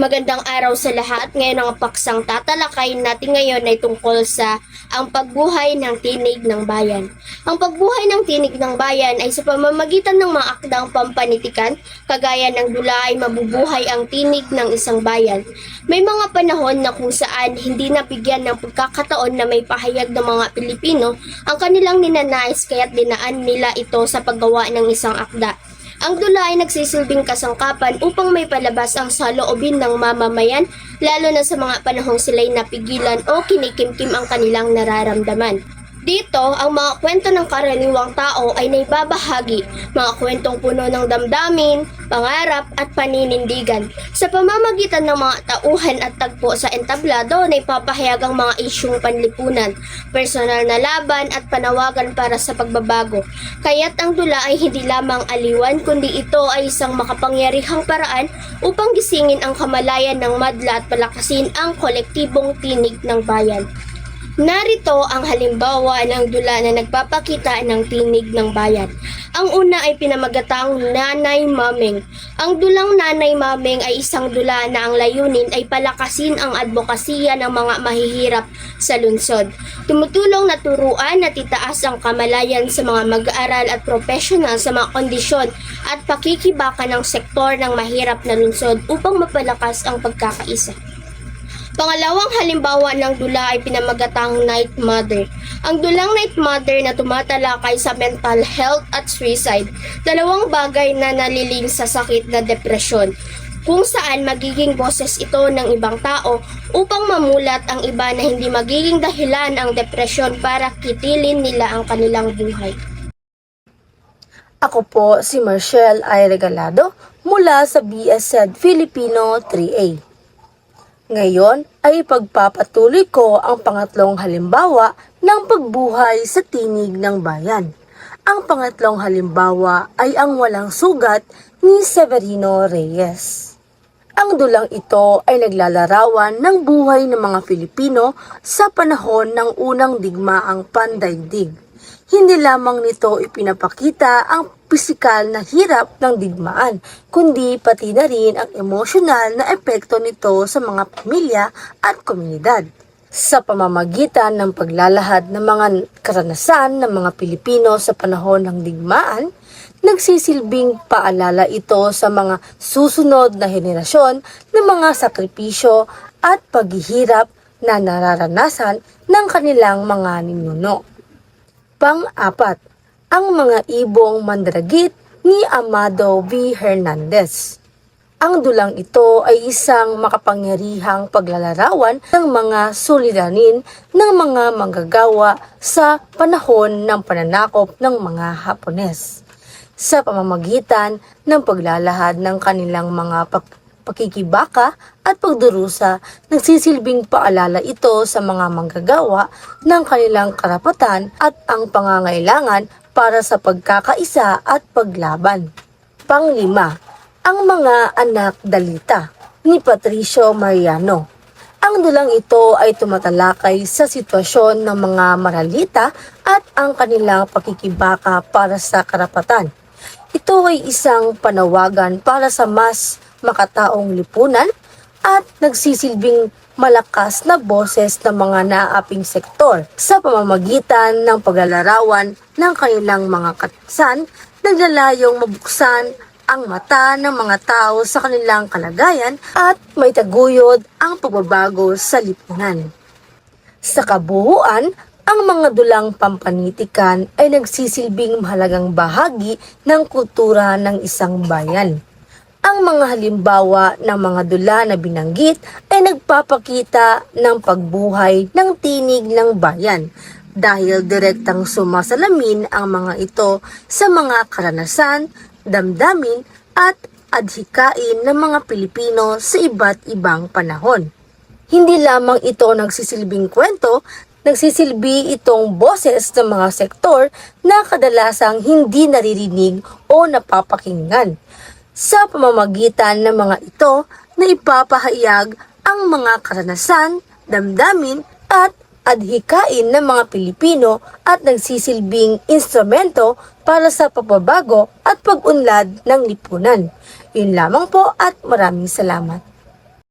Magandang araw sa lahat. Ngayon ang paksang tatalakayin natin ngayon ay tungkol sa ang pagbuhay ng tinig ng bayan. Ang pagbuhay ng tinig ng bayan ay sa pamamagitan ng mga akdang pampanitikan, kagaya ng dula ay mabubuhay ang tinig ng isang bayan. May mga panahon na kung saan hindi nabigyan ng pagkakataon na may pahayag ng mga Pilipino ang kanilang ninanais kaya't dinaan nila ito sa paggawa ng isang akda. Ang dula ay nagsisilbing kasangkapan upang may palabas ang saloobin ng mamamayan, lalo na sa mga panahong sila'y napigilan o kinikimkim ang kanilang nararamdaman. Dito, ang mga kwento ng karaniwang tao ay naibabahagi, mga kwentong puno ng damdamin, pangarap at paninindigan. Sa pamamagitan ng mga tauhan at tagpo sa entablado, naipapahayag ang mga isyong panlipunan, personal na laban at panawagan para sa pagbabago. Kaya't ang dula ay hindi lamang aliwan, kundi ito ay isang makapangyarihang paraan upang gisingin ang kamalayan ng madla at palakasin ang kolektibong tinig ng bayan. Narito ang halimbawa ng dula na nagpapakita ng tinig ng bayan. Ang una ay pinamagatang Nanay Maming. Ang dulang Nanay Maming ay isang dula na ang layunin ay palakasin ang advokasya ng mga mahihirap sa lungsod. Tumutulong na turuan at itaas ang kamalayan sa mga mag-aaral at professional sa mga kondisyon at pakikibaka ng sektor ng mahirap na lungsod upang mapalakas ang pagkakaisa. Pangalawang halimbawa ng dula ay pinamagatang Night Mother. Ang dulang Night Mother na tumatalakay sa mental health at suicide, dalawang bagay na naliling sa sakit na depresyon kung saan magiging boses ito ng ibang tao upang mamulat ang iba na hindi magiging dahilan ang depresyon para kitilin nila ang kanilang buhay. Ako po si Marshall I. Regalado mula sa BSZ Filipino 3A. Ngayon ay pagpapatuloy ko ang pangatlong halimbawa ng pagbuhay sa tinig ng bayan. Ang pangatlong halimbawa ay ang walang sugat ni Severino Reyes. Ang dulang ito ay naglalarawan ng buhay ng mga Pilipino sa panahon ng unang digmaang pandaigdig. Hindi lamang nito ipinapakita ang pisikal na hirap ng digmaan, kundi pati na rin ang emosyonal na epekto nito sa mga pamilya at komunidad. Sa pamamagitan ng paglalahad ng mga karanasan ng mga Pilipino sa panahon ng digmaan, nagsisilbing paalala ito sa mga susunod na henerasyon ng mga sakripisyo at paghihirap na nararanasan ng kanilang mga ninuno. Pang-apat, ang mga ibong mandragit ni Amado V. Hernandez. Ang dulang ito ay isang makapangyarihang paglalarawan ng mga suliranin ng mga manggagawa sa panahon ng pananakop ng mga Hapones sa pamamagitan ng paglalahad ng kanilang mga pak- pakikibaka at pagdurusa, nagsisilbing paalala ito sa mga manggagawa ng kanilang karapatan at ang pangangailangan para sa pagkakaisa at paglaban. Panglima, ang mga anak dalita ni Patricio Mariano. Ang dulang ito ay tumatalakay sa sitwasyon ng mga maralita at ang kanilang pakikibaka para sa karapatan. Ito ay isang panawagan para sa mas makataong lipunan at nagsisilbing malakas na boses ng mga naaping sektor sa pamamagitan ng paglalarawan ng kanilang mga katasan naglalayong mabuksan ang mata ng mga tao sa kanilang kalagayan at may taguyod ang pagbabago sa lipunan. Sa kabuuan, ang mga dulang pampanitikan ay nagsisilbing mahalagang bahagi ng kultura ng isang bayan. Ang mga halimbawa ng mga dula na binanggit ay nagpapakita ng pagbuhay ng tinig ng bayan dahil direktang sumasalamin ang mga ito sa mga karanasan, damdamin at adhikain ng mga Pilipino sa iba't ibang panahon. Hindi lamang ito nagsisilbing kwento, nagsisilbi itong boses ng mga sektor na kadalasang hindi naririnig o napapakinggan. Sa pamamagitan ng mga ito na ipapahayag ang mga karanasan, damdamin at adhikain ng mga Pilipino at nagsisilbing instrumento para sa pagbabago at pag-unlad ng lipunan. Yun lamang po at maraming salamat.